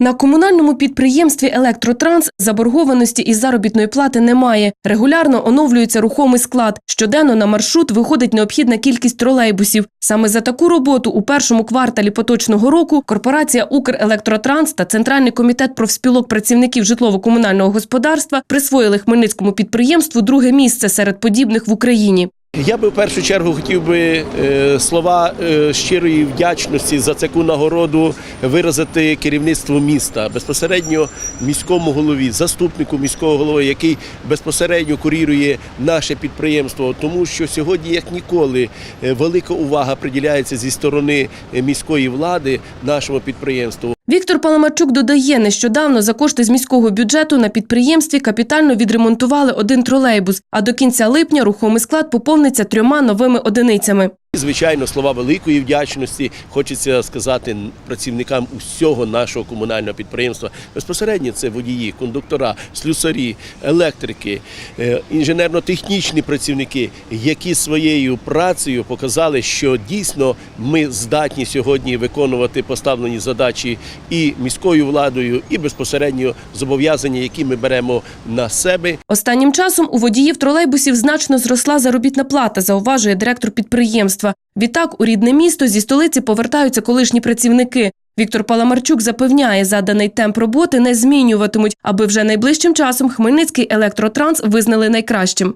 На комунальному підприємстві Електротранс заборгованості із заробітної плати немає. Регулярно оновлюється рухомий склад. Щоденно на маршрут виходить необхідна кількість тролейбусів. Саме за таку роботу у першому кварталі поточного року корпорація Укрелектротранс та Центральний комітет профспілок працівників житлово-комунального господарства присвоїли Хмельницькому підприємству друге місце серед подібних в Україні. Я би в першу чергу хотів би е, слова е, щирої вдячності за таку нагороду виразити керівництву міста, безпосередньо міському голові, заступнику міського голови, який безпосередньо курірує наше підприємство, тому що сьогодні, як ніколи, е, велика увага приділяється зі сторони міської влади нашому підприємству. Віктор Паламарчук додає, нещодавно за кошти з міського бюджету на підприємстві капітально відремонтували один тролейбус, а до кінця липня рухомий склад поповниться трьома новими одиницями. Звичайно, слова великої вдячності хочеться сказати працівникам усього нашого комунального підприємства. Безпосередньо це водії, кондуктора, слюсарі, електрики, е, інженерно-технічні працівники, які своєю працею показали, що дійсно ми здатні сьогодні виконувати поставлені задачі і міською владою, і безпосередньо зобов'язання, які ми беремо на себе. Останнім часом у водіїв тролейбусів значно зросла заробітна плата, зауважує директор підприємства. Відтак у рідне місто зі столиці повертаються колишні працівники. Віктор Паламарчук запевняє, заданий темп роботи не змінюватимуть, аби вже найближчим часом Хмельницький електротранс визнали найкращим.